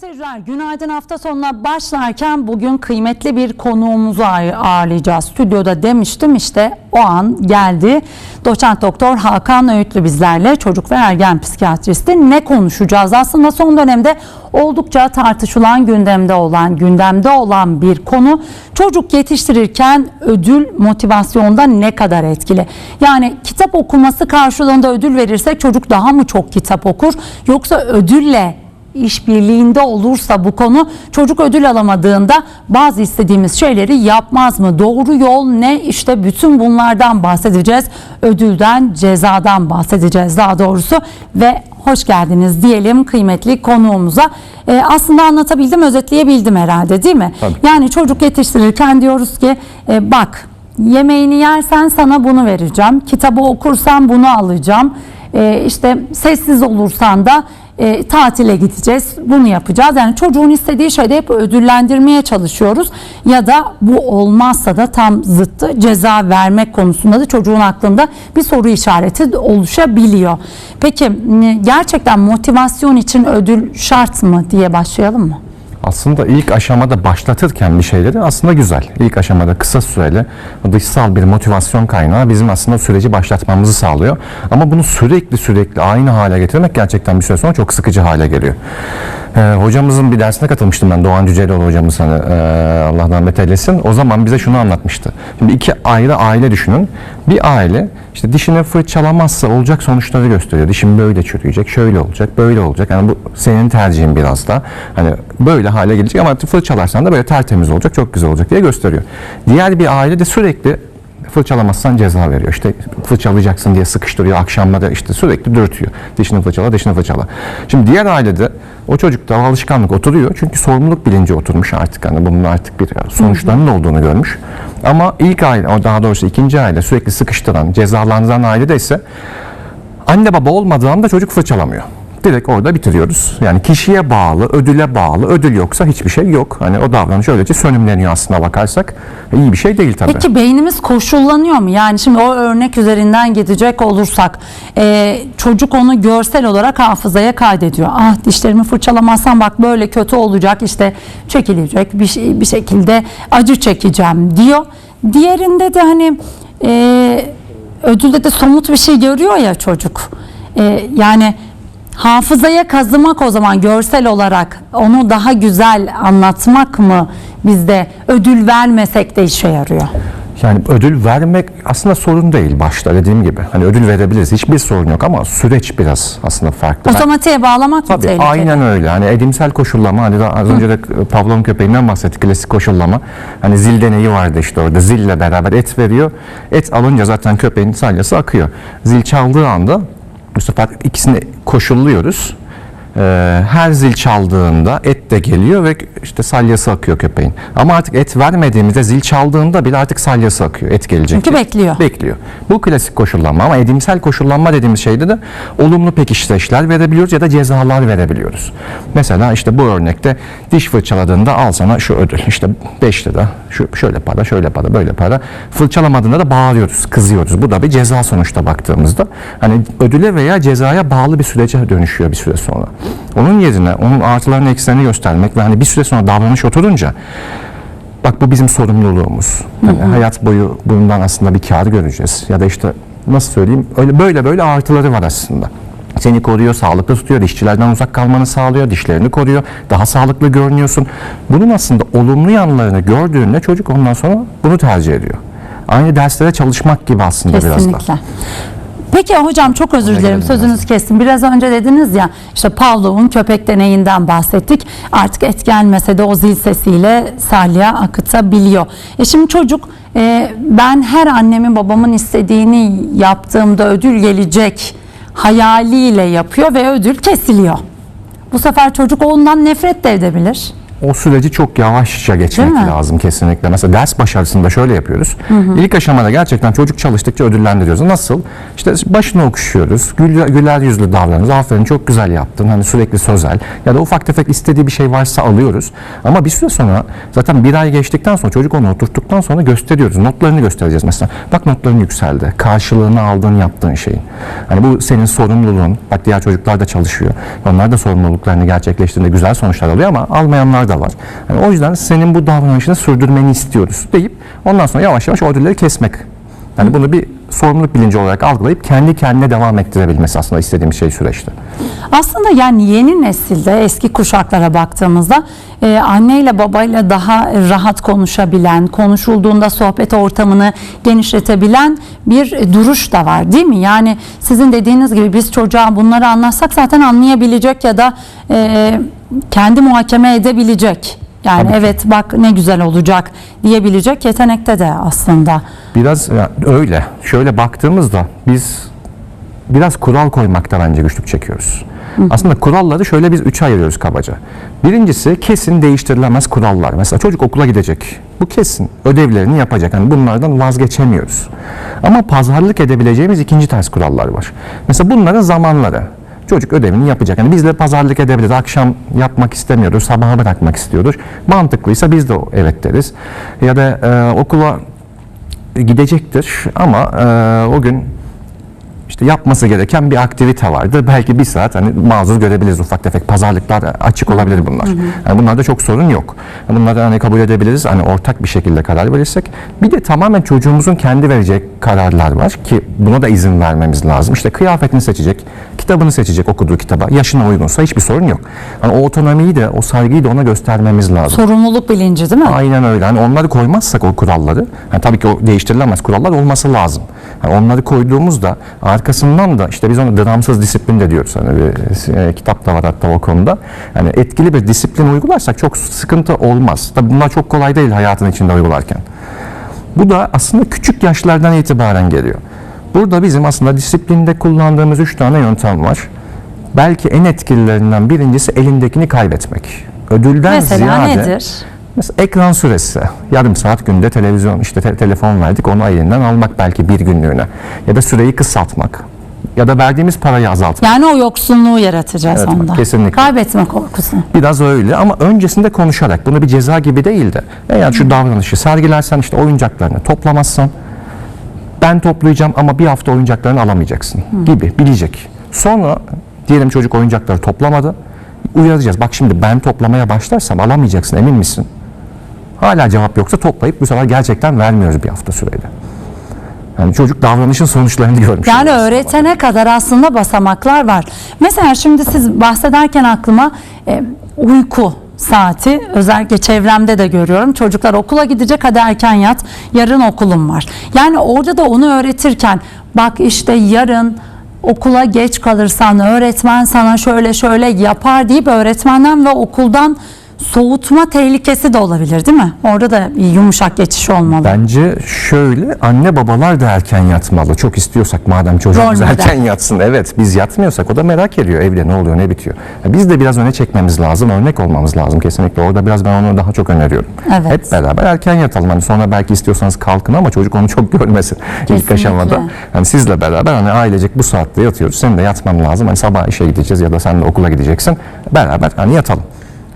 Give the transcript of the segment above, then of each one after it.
Sayın seyirciler günaydın hafta sonuna başlarken bugün kıymetli bir konuğumuzu ağır- ağırlayacağız. Stüdyoda demiştim işte o an geldi. Doçent Doktor Hakan Öğütlü bizlerle çocuk ve ergen psikiyatristi ne konuşacağız? Aslında son dönemde oldukça tartışılan gündemde olan gündemde olan bir konu çocuk yetiştirirken ödül motivasyonda ne kadar etkili? Yani kitap okuması karşılığında ödül verirsek çocuk daha mı çok kitap okur yoksa ödülle işbirliğinde olursa bu konu çocuk ödül alamadığında bazı istediğimiz şeyleri yapmaz mı? Doğru yol ne? İşte bütün bunlardan bahsedeceğiz. Ödülden, cezadan bahsedeceğiz daha doğrusu ve hoş geldiniz diyelim kıymetli konuğumuza. Ee, aslında anlatabildim, özetleyebildim herhalde değil mi? Tabii. Yani çocuk yetiştirirken diyoruz ki e, bak yemeğini yersen sana bunu vereceğim. Kitabı okursan bunu alacağım. E, işte sessiz olursan da e, tatile gideceğiz. Bunu yapacağız. Yani çocuğun istediği şeyde hep ödüllendirmeye çalışıyoruz. Ya da bu olmazsa da tam zıttı ceza vermek konusunda da çocuğun aklında bir soru işareti oluşabiliyor. Peki gerçekten motivasyon için ödül şart mı diye başlayalım mı? Aslında ilk aşamada başlatırken bir şeyleri aslında güzel. İlk aşamada kısa süreli dışsal bir motivasyon kaynağı bizim aslında süreci başlatmamızı sağlıyor. Ama bunu sürekli sürekli aynı hale getirmek gerçekten bir süre sonra çok sıkıcı hale geliyor. Ee, hocamızın bir dersine katılmıştım ben Doğan Cüceloğlu hocamız hani e, Allah rahmet eylesin. O zaman bize şunu anlatmıştı. Şimdi iki ayrı aile düşünün. Bir aile işte dişini fırçalamazsa olacak sonuçları gösteriyor. Dişim böyle çürüyecek, şöyle olacak, böyle olacak. Yani bu senin tercihin biraz da. Hani böyle hale gelecek ama fırçalarsan da böyle tertemiz olacak, çok güzel olacak diye gösteriyor. Diğer bir aile de sürekli fırçalamazsan ceza veriyor. İşte fırçalayacaksın diye sıkıştırıyor. Akşamları işte sürekli dürtüyor. Dişini fırçala, dişini fırçala. Şimdi diğer ailede o çocukta alışkanlık oturuyor. Çünkü sorumluluk bilinci oturmuş artık. Hani bunun artık bir sonuçlarının olduğunu görmüş. Ama ilk aile, daha doğrusu ikinci aile sürekli sıkıştıran, cezalandıran ailede ise anne baba olmadığı anda çocuk fırçalamıyor. Direkt orada bitiriyoruz. Yani kişiye bağlı, ödüle bağlı. Ödül yoksa hiçbir şey yok. Hani o davranış öylece sönümleniyor aslına bakarsak. İyi bir şey değil tabii. Peki beynimiz koşullanıyor mu? Yani şimdi o örnek üzerinden gidecek olursak e, çocuk onu görsel olarak hafızaya kaydediyor. Ah dişlerimi fırçalamazsam bak böyle kötü olacak işte çekilecek bir, şey, bir şekilde acı çekeceğim diyor. Diğerinde de hani e, ödülde de somut bir şey görüyor ya çocuk. E, yani hafızaya kazımak o zaman görsel olarak onu daha güzel anlatmak mı bizde ödül vermesek de işe yarıyor? Yani ödül vermek aslında sorun değil başta dediğim gibi. Hani ödül verebiliriz. Hiçbir sorun yok ama süreç biraz aslında farklı. Otomatiğe bağlamak mı Tabii tehlikeli? aynen öyle. Hani edimsel koşullama hani daha az önce de Pavlov'un köpeğinden bahsettik. Klasik koşullama. Hani zil deneyi vardı işte orada. Zille beraber et veriyor. Et alınca zaten köpeğin salyası akıyor. Zil çaldığı anda sefer ikisini koşulluyoruz. Ee, her zil çaldığında et de geliyor ve işte salyası akıyor köpeğin. Ama artık et vermediğimizde zil çaldığında bile artık salyası akıyor. Et gelecek. Çünkü diye. bekliyor. Bekliyor. Bu klasik koşullanma ama edimsel koşullanma dediğimiz şeyde de olumlu pekiştireçler verebiliyoruz ya da cezalar verebiliyoruz. Mesela işte bu örnekte diş fırçaladığında al sana şu ödül. İşte 5 lira, şu şöyle para, şöyle para, böyle para. Fırçalamadığında da bağırıyoruz, kızıyoruz. Bu da bir ceza sonuçta baktığımızda. Hani ödüle veya cezaya bağlı bir sürece dönüşüyor bir süre sonra. Onun yerine onun artılarını eksilerini göstermek ve hani bir süre sonra davranış oturunca bak bu bizim sorumluluğumuz. Yani hayat boyu bundan aslında bir kar göreceğiz. Ya da işte nasıl söyleyeyim öyle böyle böyle artıları var aslında. Seni koruyor, sağlıklı tutuyor, dişçilerden uzak kalmanı sağlıyor, dişlerini koruyor, daha sağlıklı görünüyorsun. Bunun aslında olumlu yanlarını gördüğünde çocuk ondan sonra bunu tercih ediyor. Aynı derslere çalışmak gibi aslında biraz da. Peki hocam çok özür Ona dilerim gelelim sözünüzü kestim. Biraz önce dediniz ya işte Pavlov'un köpek deneyinden bahsettik. Artık et gelmese de o zil sesiyle salya akıtabiliyor. E şimdi çocuk e, ben her annemin babamın istediğini yaptığımda ödül gelecek hayaliyle yapıyor ve ödül kesiliyor. Bu sefer çocuk ondan nefret de edebilir. O süreci çok yavaşça geçmek lazım kesinlikle. Mesela ders başarısında şöyle yapıyoruz. İlk aşamada gerçekten çocuk çalıştıkça ödüllendiriyoruz. Nasıl? İşte başını okşuyoruz. Güler, güler yüzlü davranıyoruz. Aferin çok güzel yaptın. Hani sürekli sözel. Ya da ufak tefek istediği bir şey varsa alıyoruz. Ama bir süre sonra zaten bir ay geçtikten sonra çocuk onu oturttuktan sonra gösteriyoruz. Notlarını göstereceğiz mesela. Bak notların yükseldi. Karşılığını aldığın yaptığın şeyin. Hani bu senin sorumluluğun. Bak diğer çocuklar da çalışıyor. Onlar da sorumluluklarını gerçekleştirdiğinde güzel sonuçlar alıyor ama almayanlar da var. Yani o yüzden senin bu davranışını sürdürmeni istiyoruz deyip ondan sonra yavaş yavaş o ödülleri kesmek. Yani bunu bir sorumluluk bilinci olarak algılayıp kendi kendine devam ettirebilmesi aslında istediğim şey süreçte. Aslında yani yeni nesilde eski kuşaklara baktığımızda e, anneyle babayla daha rahat konuşabilen, konuşulduğunda sohbet ortamını genişletebilen bir duruş da var değil mi? Yani sizin dediğiniz gibi biz çocuğa bunları anlatsak zaten anlayabilecek ya da e, kendi muhakeme edebilecek. Yani Tabii evet bak ne güzel olacak diyebilecek yetenekte de aslında. Biraz ya, öyle. Şöyle baktığımızda biz biraz kural koymakta bence güçlük çekiyoruz. Aslında kuralları şöyle biz üçe ayırıyoruz kabaca. Birincisi kesin değiştirilemez kurallar. Mesela çocuk okula gidecek. Bu kesin. Ödevlerini yapacak. Hani bunlardan vazgeçemiyoruz. Ama pazarlık edebileceğimiz ikinci tarz kurallar var. Mesela bunların zamanları. Çocuk ödevini yapacak. Yani bizle pazarlık edebiliriz. Akşam yapmak istemiyoruz, sabaha bırakmak istiyoruz. Mantıklıysa biz de evet deriz. Ya da e, okula gidecektir. Ama e, o gün işte yapması gereken bir aktivite vardı. Belki bir saat hani mazur görebiliriz ufak tefek pazarlıklar açık olabilir bunlar. Yani bunlarda çok sorun yok. Bunları hani kabul edebiliriz. Hani ortak bir şekilde karar verirsek. Bir de tamamen çocuğumuzun kendi vereceği kararlar var ki buna da izin vermemiz lazım. İşte kıyafetini seçecek, kitabını seçecek okuduğu kitaba. Yaşına uygunsa hiçbir sorun yok. Hani o otonomiyi de o saygıyı da ona göstermemiz lazım. Sorumluluk bilinci değil mi? Aynen öyle. Hani onları koymazsak o kuralları, hani tabii ki o değiştirilemez kurallar olması lazım. Hani onları koyduğumuzda arkasından da işte biz ona dramsız disiplin de diyoruz. Hani bir e, kitap da var hatta o konuda. Yani etkili bir disiplin uygularsak çok sıkıntı olmaz. Tabii bunlar çok kolay değil hayatın içinde uygularken. Bu da aslında küçük yaşlardan itibaren geliyor. Burada bizim aslında disiplinde kullandığımız üç tane yöntem var. Belki en etkililerinden birincisi elindekini kaybetmek. Ödülden Mesela ziyade nedir? Mesela ekran süresi. Yarım saat günde televizyon, işte te- telefon verdik onu elinden almak belki bir günlüğüne. Ya da süreyi kısaltmak. Ya da verdiğimiz parayı azaltmak. Yani o yoksunluğu yaratacağız Evet, onda. kesinlikle. Kaybetme korkusu. Biraz öyle ama öncesinde konuşarak bunu bir ceza gibi değil de eğer şu davranışı sergilersen işte oyuncaklarını toplamazsan ben toplayacağım ama bir hafta oyuncaklarını alamayacaksın gibi bilecek. Sonra diyelim çocuk oyuncakları toplamadı. Uyaracağız. Bak şimdi ben toplamaya başlarsam alamayacaksın emin misin? Hala cevap yoksa toplayıp bu sefer gerçekten vermiyoruz bir hafta süreyle. Yani çocuk davranışın sonuçlarını görmüş. Yani öğretene kadar aslında basamaklar var. Mesela şimdi siz bahsederken aklıma e, uyku saati özellikle çevremde de görüyorum. Çocuklar okula gidecek hadi erken yat yarın okulum var. Yani orada da onu öğretirken bak işte yarın okula geç kalırsan öğretmen sana şöyle şöyle yapar deyip öğretmenden ve okuldan soğutma tehlikesi de olabilir değil mi? Orada da yumuşak geçiş olmalı. Bence şöyle anne babalar da erken yatmalı. Çok istiyorsak madem çocuğumuz Rol model. erken yatsın. Evet biz yatmıyorsak o da merak ediyor evde ne oluyor ne bitiyor. Ya Biz de biraz öne çekmemiz lazım. Örnek olmamız lazım kesinlikle. Orada biraz ben onu daha çok öneriyorum. Evet. Hep beraber erken yatalım. Hani sonra belki istiyorsanız kalkın ama çocuk onu çok görmesin ilk Kesinlikle. aşamada. Hani sizle beraber hani ailecek bu saatte yatıyoruz. Senin de yatman lazım. Hani sabah işe gideceğiz ya da sen de okula gideceksin. Beraber hani yatalım.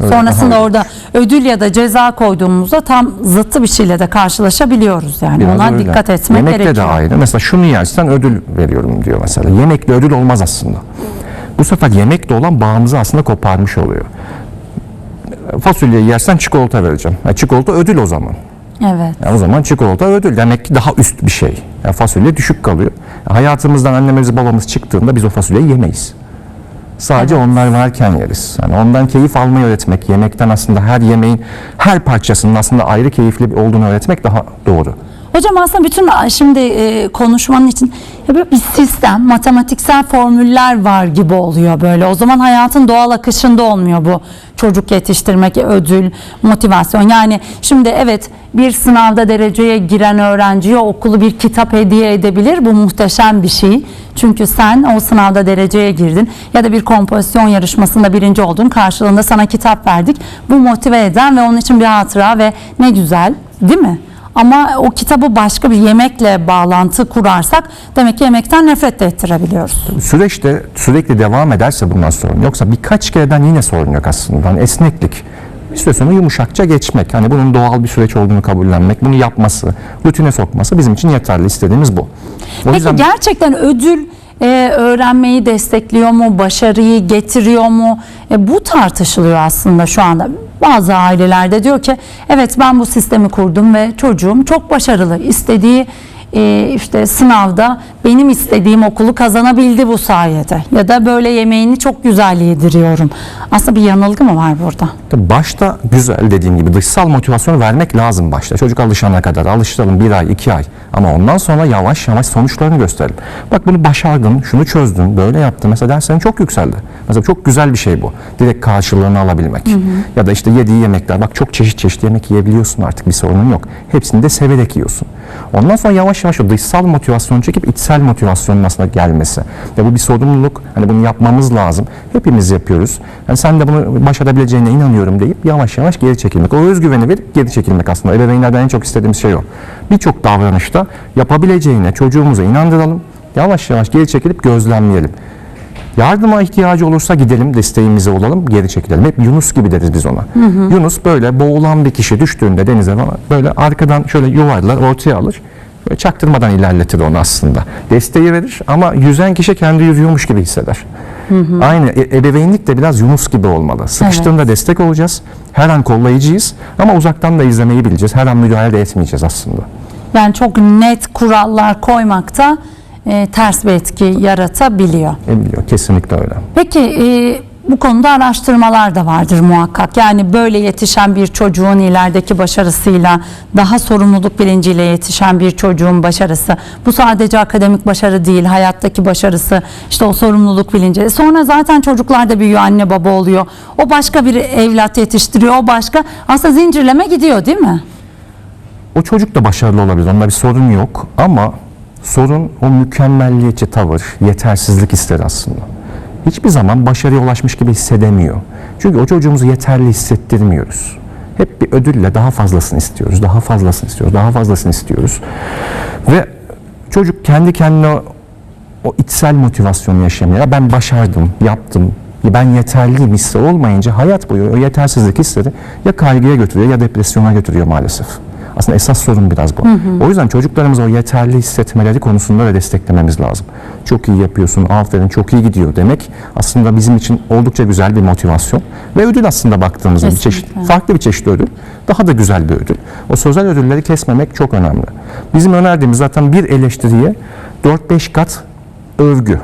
Öyle Sonrasında daha- orada ödül ya da ceza koyduğumuzda tam zıttı bir şeyle de karşılaşabiliyoruz yani. Biraz Ona öyle. dikkat etmek Yemekte gerekiyor. de aynı. Mesela şunu yersen ödül veriyorum diyor mesela. Yemekle ödül olmaz aslında. Bu sefer yemekle olan bağımızı aslında koparmış oluyor. Fasulyeyi yersen çikolata vereceğim. Ya çikolata ödül o zaman. Evet. Ya o zaman çikolata ödül. Demek ki daha üst bir şey. Ya fasulye düşük kalıyor. hayatımızdan annemiz babamız çıktığında biz o fasulyeyi yemeyiz. Sadece onlar varken yeriz. Yani ondan keyif almayı öğretmek, yemekten aslında her yemeğin her parçasının aslında ayrı keyifli olduğunu öğretmek daha doğru. Hocam aslında bütün şimdi e, konuşmanın için ya böyle bir sistem, matematiksel formüller var gibi oluyor böyle. O zaman hayatın doğal akışında olmuyor bu çocuk yetiştirmek, ödül, motivasyon. Yani şimdi evet bir sınavda dereceye giren öğrenciye okulu bir kitap hediye edebilir. Bu muhteşem bir şey. Çünkü sen o sınavda dereceye girdin ya da bir kompozisyon yarışmasında birinci oldun. Karşılığında sana kitap verdik. Bu motive eden ve onun için bir hatıra ve ne güzel değil mi? Ama o kitabı başka bir yemekle bağlantı kurarsak demek ki yemekten nefret de ettirebiliyoruz. Süreçte sürekli devam ederse bundan sorun yoksa birkaç kereden yine sorun yok aslında. Hani esneklik. Bir süre sonra yumuşakça geçmek. Hani bunun doğal bir süreç olduğunu kabullenmek, bunu yapması, rutine sokması bizim için yeterli. istediğimiz bu. O Peki gerçekten ödül e, öğrenmeyi destekliyor mu, başarıyı getiriyor mu? E, bu tartışılıyor aslında şu anda. Bazı ailelerde diyor ki evet ben bu sistemi kurdum ve çocuğum çok başarılı. İstediği e, işte sınavda benim istediğim okulu kazanabildi bu sayede. Ya da böyle yemeğini çok güzel yediriyorum. Aslında bir yanılgı mı var burada? Tabii Başta güzel dediğim gibi dışsal motivasyonu vermek lazım başta. Çocuk alışana kadar alıştıralım bir ay iki ay. Ama ondan sonra yavaş yavaş sonuçlarını gösterelim. Bak bunu başardın, şunu çözdün, böyle yaptın. Mesela derslerin çok yükseldi. Mesela çok güzel bir şey bu. Direkt karşılığını alabilmek. Ya da işte yediği yemekler. Bak çok çeşit çeşit yemek yiyebiliyorsun artık bir sorunun yok. Hepsini de severek yiyorsun. Ondan sonra yavaş yavaş o dışsal motivasyonu çekip içsel motivasyonun aslında gelmesi. Ya bu bir sorumluluk. Hani bunu yapmamız lazım. Hepimiz yapıyoruz. Yani sen de bunu başarabileceğine inanıyorum deyip yavaş yavaş geri çekilmek. O özgüveni verip geri çekilmek aslında. Ebeveynlerden en çok istediğimiz şey o. Birçok davranışta yapabileceğine çocuğumuza inandıralım. Yavaş yavaş geri çekilip gözlemleyelim. Yardıma ihtiyacı olursa gidelim, desteğimize olalım, geri çekilelim. Hep Yunus gibi deriz biz ona. Yunus böyle boğulan bir kişi düştüğünde denize böyle arkadan şöyle yuvarlar, ortaya alır. Böyle çaktırmadan ilerletir onu aslında. Desteği verir ama yüzen kişi kendi yüzüyormuş gibi hisseder. Aynı e- ebeveynlik de biraz Yunus gibi olmalı. Sıkıştığında destek olacağız. Her an kollayıcıyız ama uzaktan da izlemeyi bileceğiz. Her an müdahale de etmeyeceğiz aslında. Yani çok net kurallar koymakta e, ters bir etki yaratabiliyor. E, biliyor, kesinlikle öyle. Peki e, bu konuda araştırmalar da vardır muhakkak. Yani böyle yetişen bir çocuğun ilerideki başarısıyla daha sorumluluk bilinciyle yetişen bir çocuğun başarısı. Bu sadece akademik başarı değil, hayattaki başarısı, işte o sorumluluk bilinci. Sonra zaten çocuklar da büyüyor, anne baba oluyor. O başka bir evlat yetiştiriyor, o başka. Aslında zincirleme gidiyor değil mi? O çocuk da başarılı olabilir. Onda bir sorun yok ama sorun o mükemmelliyetçi tavır, yetersizlik ister aslında. Hiçbir zaman başarıya ulaşmış gibi hissedemiyor. Çünkü o çocuğumuzu yeterli hissettirmiyoruz. Hep bir ödülle daha fazlasını istiyoruz, daha fazlasını istiyoruz, daha fazlasını istiyoruz. Ve çocuk kendi kendine o, içsel motivasyonu yaşamıyor. Ya ben başardım, yaptım, ben yeterliyim hissi olmayınca hayat boyu o yetersizlik hisleri ya kaygıya götürüyor ya depresyona götürüyor maalesef. Aslında esas sorun biraz bu. O yüzden çocuklarımızı o yeterli hissetmeleri konusunda da desteklememiz lazım. Çok iyi yapıyorsun, aferin, çok iyi gidiyor demek aslında bizim için oldukça güzel bir motivasyon. Ve ödül aslında baktığımızda bir çeşit, farklı bir çeşit ödül. Daha da güzel bir ödül. O sözel ödülleri kesmemek çok önemli. Bizim önerdiğimiz zaten bir eleştiriye 4-5 kat övgü,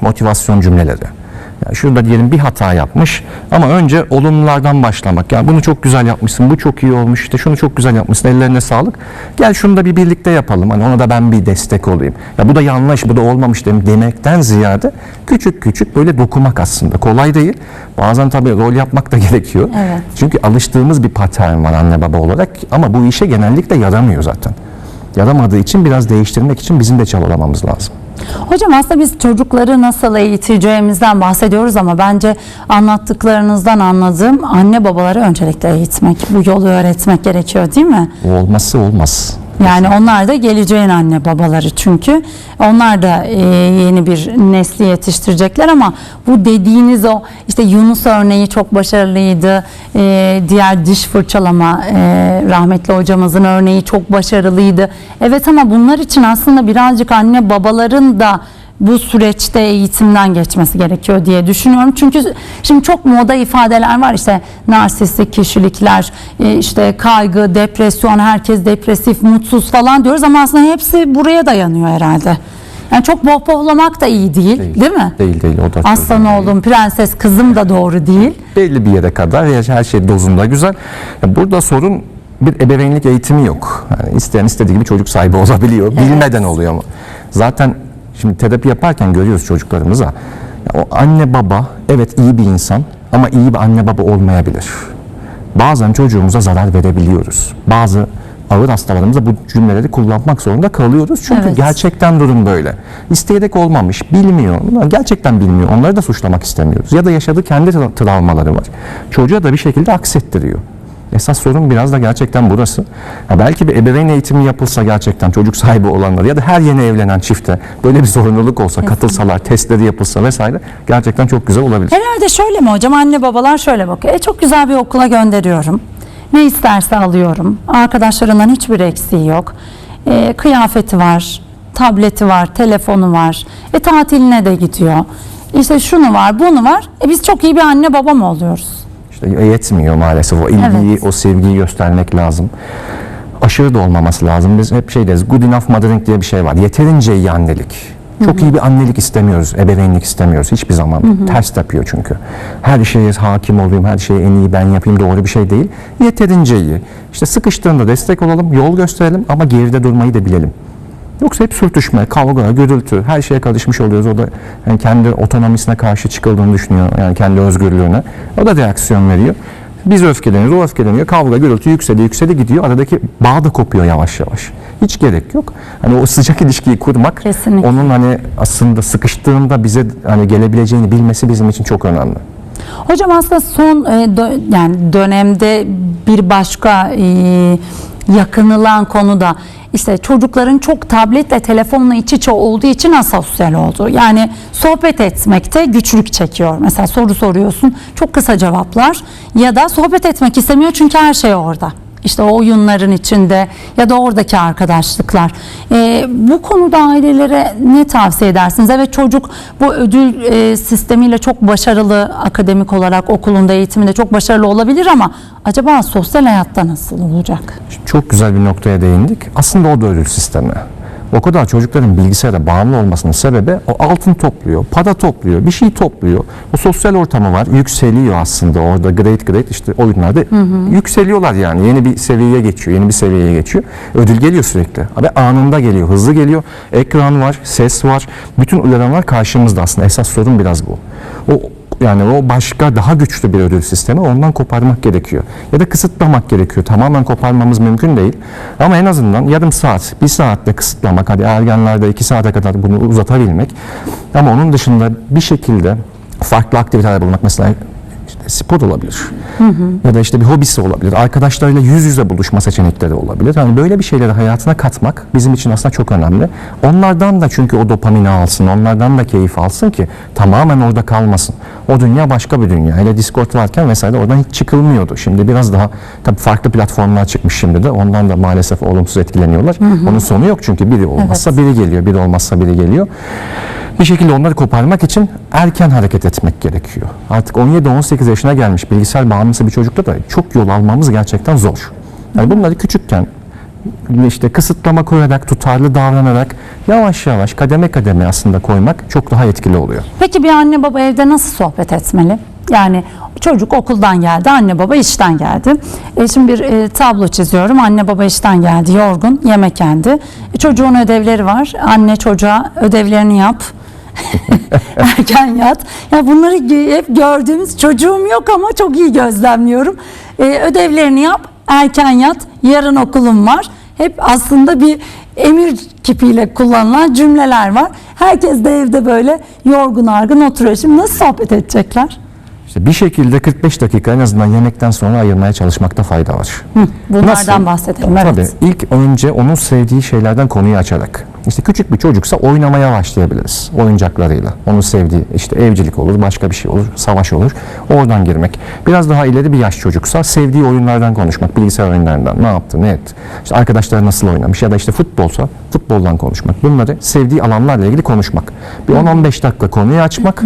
motivasyon cümleleri. Yani şurada diyelim bir hata yapmış ama önce olumlulardan başlamak. Yani bunu çok güzel yapmışsın, bu çok iyi olmuş, işte şunu çok güzel yapmışsın, ellerine sağlık. Gel şunu da bir birlikte yapalım. Hani ona da ben bir destek olayım. Ya bu da yanlış, bu da olmamış dem- demekten ziyade küçük küçük böyle dokumak aslında. Kolay değil. Bazen tabii rol yapmak da gerekiyor. Evet. Çünkü alıştığımız bir patern var anne baba olarak ama bu işe genellikle yaramıyor zaten. Yaramadığı için biraz değiştirmek için bizim de çabalamamız lazım. Hocam aslında biz çocukları nasıl eğiteceğimizden bahsediyoruz ama bence anlattıklarınızdan anladığım anne babaları öncelikle eğitmek, bu yolu öğretmek gerekiyor değil mi? O olmazsa olmaz. Yani onlar da geleceğin anne babaları çünkü onlar da e, yeni bir nesli yetiştirecekler ama bu dediğiniz o işte Yunus örneği çok başarılıydı. E, diğer diş fırçalama e, rahmetli hocamızın örneği çok başarılıydı. Evet ama bunlar için aslında birazcık anne babaların da bu süreçte eğitimden geçmesi gerekiyor diye düşünüyorum. Çünkü şimdi çok moda ifadeler var işte narsistik kişilikler, e, işte kaygı, depresyon, herkes depresif, mutsuz falan diyoruz ama aslında hepsi buraya dayanıyor herhalde. Yani çok pohpohlamak da iyi değil, değil, mi? Değil değil o da Aslan çözüm değil. oğlum, prenses kızım da doğru değil. belli bir yere kadar her- her şey dozunda güzel. Burada sorun bir ebeveynlik eğitimi yok. Yani isteyen istediği gibi çocuk sahibi olabiliyor. Bilmeden oluyor ama. Zaten şimdi terapi yaparken görüyoruz çocuklarımıza. O anne baba evet iyi bir insan ama iyi bir anne baba olmayabilir. Bazen çocuğumuza zarar verebiliyoruz. Bazı ağır hastalarımızda bu cümleleri kullanmak zorunda kalıyoruz. Çünkü Evet. gerçekten durum böyle. İsteyerek olmamış, bilmiyor. Gerçekten bilmiyor. Onları da suçlamak istemiyoruz. Ya da yaşadığı kendi tra- travmaları var. Çocuğa da bir şekilde aksettiriyor. Esas sorun biraz da gerçekten burası. Ya belki bir ebeveyn eğitimi yapılsa gerçekten çocuk sahibi olanlar ya da her yeni evlenen çifte böyle bir zorunluluk olsa, katılsalar, testleri yapılsa vesaire gerçekten çok güzel olabilir. Herhalde şöyle mi hocam anne babalar şöyle bakıyor. E çok güzel bir okula gönderiyorum. Ne isterse alıyorum. Arkadaşlarından hiçbir eksiği yok. E, kıyafeti var, tableti var, telefonu var. E tatiline de gidiyor. İşte şunu var, bunu var. E biz çok iyi bir anne baba mı oluyoruz? İşte yetmiyor maalesef o ilgiyi, Evet. o sevgiyi göstermek lazım. Aşırı da olmaması lazım. Biz hep şey deriz, good enough mothering diye bir şey var. Yeterince iyi annelik. Çok iyi bir annelik istemiyoruz, ebeveynlik istemiyoruz hiçbir zaman. Ters yapıyor çünkü. Her şeye hakim olayım, her şeyi en iyi ben yapayım doğru bir şey değil. Yeterince iyi. İşte sıkıştığında destek olalım, yol gösterelim ama geride durmayı da bilelim. Yoksa hep sürtüşme, kavga, gürültü, her şeye karışmış oluyoruz. O da yani kendi otonomisine karşı çıkıldığını düşünüyor. Yani kendi özgürlüğüne. O da reaksiyon veriyor. Biz öfkeleniyoruz, o öfkeleniyor. Kavga, gürültü yükseli, yükseli gidiyor. Aradaki bağ da kopuyor yavaş yavaş. Hiç gerek yok. Hani o sıcak ilişkiyi kurmak, Kesinlikle. onun hani aslında sıkıştığında bize hani gelebileceğini bilmesi bizim için çok önemli. Hocam aslında son e, dö- yani dönemde bir başka e, yakınılan konu da işte çocukların çok tabletle telefonla iç içe olduğu için asosyal oldu. Yani sohbet etmekte güçlük çekiyor. Mesela soru soruyorsun çok kısa cevaplar ya da sohbet etmek istemiyor çünkü her şey orada. İşte o oyunların içinde ya da oradaki arkadaşlıklar. Ee, bu konuda ailelere ne tavsiye edersiniz? Evet çocuk bu ödül e, sistemiyle çok başarılı akademik olarak okulunda eğitiminde çok başarılı olabilir ama acaba sosyal hayatta nasıl olacak? Çok güzel bir noktaya değindik. Aslında o da ödül sistemi. O kadar çocukların bilgisayara bağımlı olmasının sebebi o altın topluyor, para topluyor, bir şey topluyor. O sosyal ortamı var, yükseliyor aslında orada great great işte oyunlarda yükseliyorlar yani. Yeni bir seviyeye geçiyor, yeni bir seviyeye geçiyor. Ödül geliyor sürekli. Ve anında geliyor, hızlı geliyor. Ekran var, ses var, bütün uyaranlar karşımızda aslında. Esas sorun biraz bu. O yani o başka daha güçlü bir ödül sistemi ondan koparmak gerekiyor. Ya da kısıtlamak gerekiyor. Tamamen koparmamız mümkün değil. Ama en azından yarım saat, bir saatte kısıtlamak. Hadi ergenlerde iki saate kadar bunu uzatabilmek. Ama onun dışında bir şekilde farklı aktiviteler bulmak. Mesela spor olabilir. Ya da işte bir hobisi olabilir. Arkadaşlarıyla yüz yüze buluşma seçenekleri olabilir. Yani böyle bir şeyleri hayatına katmak bizim için aslında çok önemli. Onlardan da çünkü o dopamini alsın, onlardan da keyif alsın ki tamamen orada kalmasın. O dünya başka bir dünya. Hele Discord varken vesaire oradan hiç çıkılmıyordu. Şimdi biraz daha tabii farklı platformlar çıkmış şimdi de. Ondan da maalesef olumsuz etkileniyorlar. Onun sonu yok çünkü biri olmazsa biri geliyor, biri olmazsa biri geliyor. Bir şekilde onları koparmak için erken hareket etmek gerekiyor. Artık 17-18 yaşına gelmiş bilgisayar bağımlısı bir çocukta da çok yol almamız gerçekten zor. Yani bunları küçükken işte kısıtlama koyarak, tutarlı davranarak yavaş yavaş kademe kademe aslında koymak çok daha etkili oluyor. Peki bir anne baba evde nasıl sohbet etmeli? Yani çocuk okuldan geldi, anne baba işten geldi. E şimdi bir e, tablo çiziyorum. Anne baba işten geldi, yorgun, yemek yendi. E, çocuğun ödevleri var. Anne çocuğa ödevlerini yap. Erken yat. Ya bunları hep gördüğümüz çocuğum yok ama çok iyi gözlemliyorum. E, ödevlerini yap, erken yat. Yarın okulum var. Hep aslında bir emir kipiyle kullanılan cümleler var. Herkes de evde böyle yorgun argın oturuyor. Şimdi nasıl sohbet edecekler? İşte bir şekilde 45 dakika en azından yemekten sonra ayırmaya çalışmakta fayda var. Bunlardan Nasıl? bahsedelim. Evet. Tabii ilk önce onun sevdiği şeylerden konuyu açarak. İşte küçük bir çocuksa oynamaya başlayabiliriz oyuncaklarıyla. Onun sevdiği işte evcilik olur, başka bir şey olur, savaş olur. Oradan girmek. Biraz daha ileri bir yaş çocuksa sevdiği oyunlardan konuşmak, bilgisayar oyunlarından. Ne yaptı, ne etti? İşte arkadaşlar nasıl oynamış ya da işte futbolsa futboldan konuşmak. Bunları sevdiği alanlarla ilgili konuşmak. Bir 10-15 dakika konuyu açmak.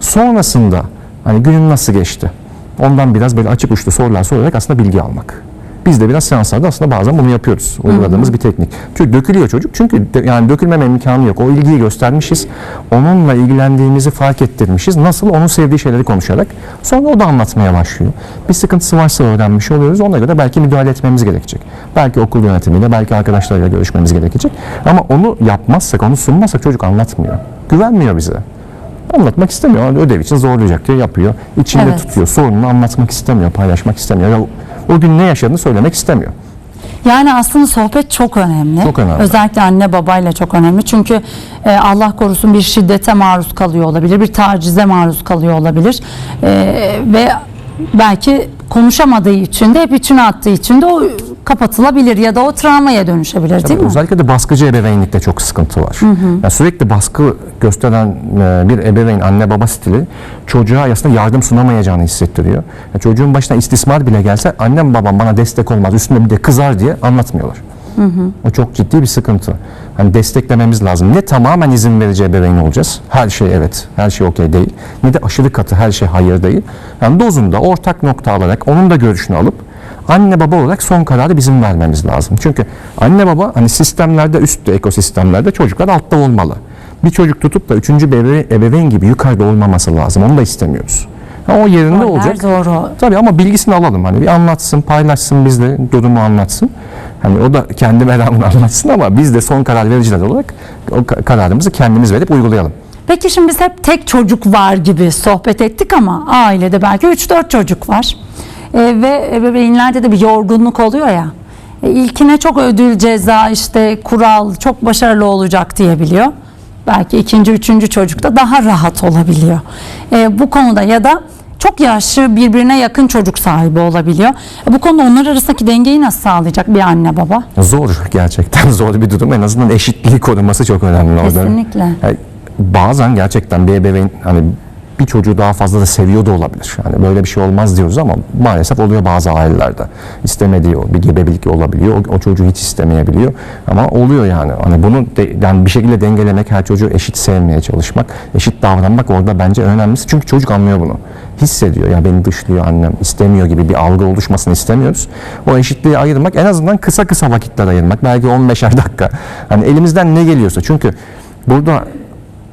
Sonrasında hani günün nasıl geçti? Ondan biraz böyle açık uçlu sorular sorarak aslında bilgi almak. Biz de biraz seanslarda aslında bazen bunu yapıyoruz. Uyguladığımız bir teknik. Çünkü dökülüyor çocuk. Çünkü de- yani dökülmeme imkanı yok. O ilgiyi göstermişiz. Onunla ilgilendiğimizi fark ettirmişiz. Nasıl? Onun sevdiği şeyleri konuşarak. Sonra o da anlatmaya başlıyor. Bir sıkıntısı varsa öğrenmiş oluyoruz. Ona göre belki müdahale etmemiz gerekecek. Belki okul yönetimiyle, belki arkadaşlarıyla görüşmemiz gerekecek. Ama onu yapmazsak, onu sunmazsak çocuk anlatmıyor. Güvenmiyor bize. Anlatmak istemiyor. Ödev için zorlayacak diye yapıyor. İçinde Evet. tutuyor. Sorununu anlatmak istemiyor, paylaşmak istemiyor. Ya o gün ne yaşadığını söylemek istemiyor. Yani aslında sohbet çok önemli. Çok önemli. Özellikle anne babayla çok önemli. Çünkü e, Allah korusun bir şiddete maruz kalıyor olabilir, bir tacize maruz kalıyor olabilir. E, ve belki konuşamadığı için de hep içine attığı için de o kapatılabilir ya da o travmaya dönüşebilir değil mi? Özellikle de baskıcı ebeveynlikte çok sıkıntı var. Yani sürekli baskı gösteren e, bir ebeveyn, anne baba stili çocuğa aslında yardım sunamayacağını hissettiriyor. Ya çocuğun başına istismar bile gelse annem babam bana destek olmaz, üstüne bir de kızar diye anlatmıyorlar. O çok ciddi bir sıkıntı. Hani desteklememiz lazım. Ne tamamen izin verici ebeveyn olacağız. Her şey evet, her şey okey değil. Ne de aşırı katı her şey hayır değil. Yani dozunda ortak nokta alarak onun da görüşünü alıp anne baba olarak son kararı bizim vermemiz lazım. Çünkü anne baba hani sistemlerde üstte ekosistemlerde çocuklar altta olmalı. Bir çocuk tutup da üçüncü bir ebe- ebeveyn gibi yukarıda olmaması lazım. Onu da istemiyoruz. Ha, o yerinde Roller olacak. o. Tabii ama bilgisini alalım. Hani bir anlatsın, paylaşsın bizle, durumu anlatsın. Hani o da kendi meramını anlatsın ama biz de son karar vericiler olarak o ka- kararımızı kendimiz verip uygulayalım. Peki şimdi biz hep tek çocuk var gibi sohbet ettik ama ailede belki 3-4 çocuk var. E, ve ebeveynlerde de bir yorgunluk oluyor ya. E, ilkine çok ödül, ceza, işte kural, çok başarılı olacak diyebiliyor. Belki ikinci, üçüncü çocukta daha rahat olabiliyor. E, bu konuda ya da çok yaşlı birbirine yakın çocuk sahibi olabiliyor. E, bu konuda onlar arasındaki dengeyi nasıl sağlayacak bir anne baba? Zor gerçekten zor bir durum. En azından eşitliği koruması çok önemli orada. Kesinlikle. Yani bazen gerçekten bir ebeveyn hani bir çocuğu daha fazla da seviyor da olabilir. Yani böyle bir şey olmaz diyoruz ama maalesef oluyor bazı ailelerde. İstemediği bir gebelik olabiliyor. O, o çocuğu hiç istemeyebiliyor. Ama oluyor yani. Hani bunu de, yani bir şekilde dengelemek, her çocuğu eşit sevmeye çalışmak, eşit davranmak orada bence önemlisi. Çünkü çocuk anlıyor bunu. Hissediyor. Ya beni dışlıyor annem, istemiyor gibi bir algı oluşmasını istemiyoruz. O eşitliği ayırmak, en azından kısa kısa vakitler ayırmak. Belki 15'er dakika. Hani elimizden ne geliyorsa. Çünkü burada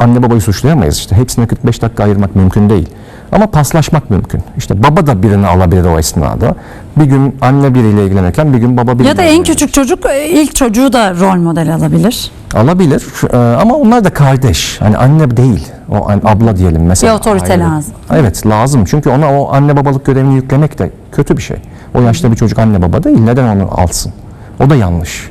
anne babayı suçlayamayız işte. Hepsine 45 dakika ayırmak mümkün değil. Ama paslaşmak mümkün. İşte baba da birini alabilir o esnada. Bir gün anne biriyle ilgilenirken bir gün baba biriyle Ya da en küçük çocuk e, ilk çocuğu da rol model alabilir. alabilir Ee, ama onlar da kardeş. Hani anne değil. O an- abla diyelim mesela. Bir otorite Aile. lazım. Evet lazım. Çünkü ona o anne babalık görevini yüklemek de kötü bir şey. O yaşta bir çocuk anne baba değil. Neden onu alsın? O da yanlış.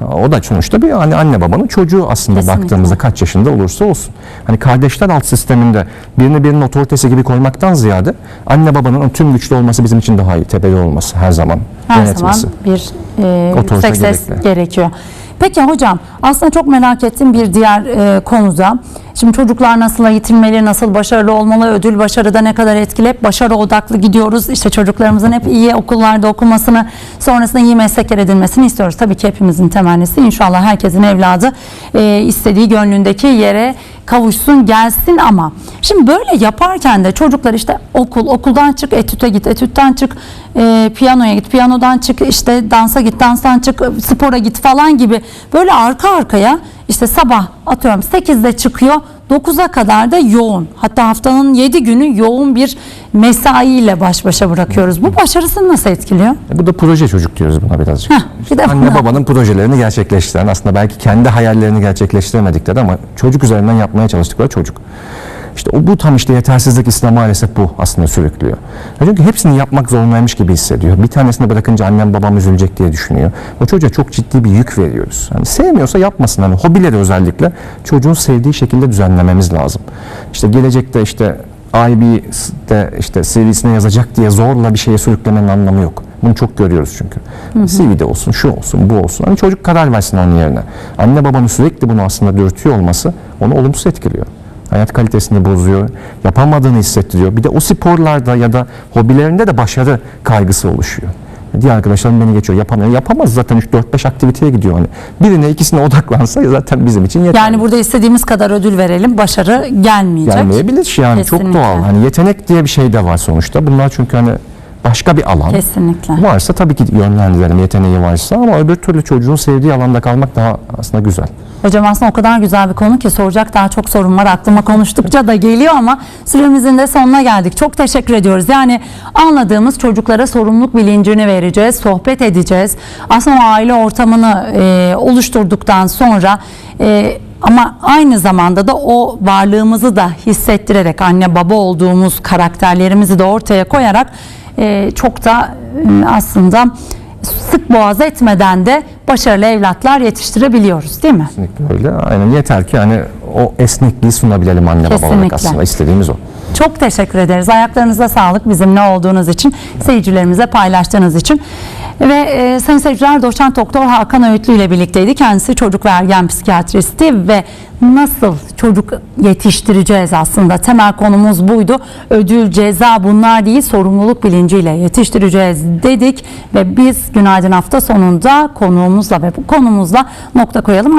O da sonuçta bir hani anne babanın çocuğu aslında Kesinlikle. baktığımızda kaç yaşında olursa olsun. Hani kardeşler alt sisteminde birini birinin otoritesi gibi koymaktan ziyade anne babanın tüm güçlü olması bizim için daha iyi. Tepeli olması her zaman. Her yönetmesi. zaman bir e, Otorite yüksek ses gerekli. gerekiyor. Peki hocam aslında çok merak ettiğim bir diğer e, konuda şimdi çocuklar nasıl eğitilmeli, nasıl başarılı olmalı, ödül başarıda ne kadar etkili, hep başarı odaklı gidiyoruz. İşte çocuklarımızın hep iyi okullarda okumasını, sonrasında iyi meslekler edinmesini istiyoruz. Tabii ki hepimizin temennisi inşallah herkesin evladı e, istediği gönlündeki yere kavuşsun gelsin ama şimdi böyle yaparken de çocuklar işte okul okuldan çık etüte git etütten çık e, piyanoya git piyanodan çık işte dansa git danstan çık spora git falan gibi böyle arka arkaya işte sabah atıyorum 8'de çıkıyor 9'a kadar da yoğun hatta haftanın 7 günü yoğun bir mesaiyle baş başa bırakıyoruz. Bu başarısını nasıl etkiliyor? E, Bu da proje çocuk diyoruz buna birazcık. bir de Anne buna. babanın projelerini gerçekleştiren aslında belki kendi hayallerini gerçekleştiremedikleri ama çocuk üzerinden yapmaya çalıştıkları çocuk. İşte o bu tam işte yetersizlik İslam maalesef bu aslında sürüklüyor. Çünkü hepsini yapmak zorundaymış gibi hissediyor. Bir tanesini bırakınca annem babam üzülecek diye düşünüyor. O çocuğa çok ciddi bir yük veriyoruz. Hani sevmiyorsa yapmasın. Hani hobileri özellikle çocuğun sevdiği şekilde düzenlememiz lazım. İşte gelecekte işte IB'de işte CV'sine yazacak diye zorla bir şeye sürüklemenin anlamı yok. Bunu çok görüyoruz çünkü. CV'de olsun, şu olsun, bu olsun. Hani çocuk karar versin onun yerine. Anne babanın sürekli bunu aslında dürtüyor olması onu olumsuz etkiliyor. Hayat kalitesini bozuyor, yapamadığını hissettiriyor. Bir de o sporlarda ya da hobilerinde de başarı kaygısı oluşuyor. Diğer arkadaşlarım beni geçiyor, yapamıyor. Yapamaz zaten 3-4-5 aktiviteye gidiyor. Hani birine ikisine odaklansa zaten bizim için yeterli. Yani burada istediğimiz kadar ödül verelim başarı gelmeyecek. Gelmeyebilir yani çok Kesinlikle. doğal. Hani yetenek diye bir şey de var sonuçta. Bunlar çünkü hani başka bir alan. Kesinlikle. Varsa tabii ki yönlendirelim yeteneği varsa ama öbür türlü çocuğun sevdiği alanda kalmak daha aslında güzel. Hocam aslında o kadar güzel bir konu ki soracak daha çok sorun var. Aklıma konuştukça da geliyor ama süremizin de sonuna geldik. Çok teşekkür ediyoruz. Yani anladığımız çocuklara sorumluluk bilincini vereceğiz, sohbet edeceğiz. Aslında o aile ortamını e, oluşturduktan sonra e, ama aynı zamanda da o varlığımızı da hissettirerek anne baba olduğumuz karakterlerimizi de ortaya koyarak e, çok da e, aslında sık boğaz etmeden de başarılı evlatlar yetiştirebiliyoruz değil mi? Kesinlikle öyle. Aynen yeter ki hani o esnekliği sunabilelim anne baba olarak Kesinlikle. aslında istediğimiz o. Çok teşekkür ederiz. Ayaklarınıza sağlık bizimle olduğunuz için, seyircilerimize paylaştığınız için. Ve e, sayın seyirciler doçent doktor Hakan Öğütlü ile birlikteydi. Kendisi çocuk ve ergen psikiyatristi ve nasıl çocuk yetiştireceğiz aslında temel konumuz buydu. Ödül, ceza bunlar değil sorumluluk bilinciyle yetiştireceğiz dedik ve biz günaydın hafta sonunda konuğumuzla ve bu konumuzla nokta koyalım.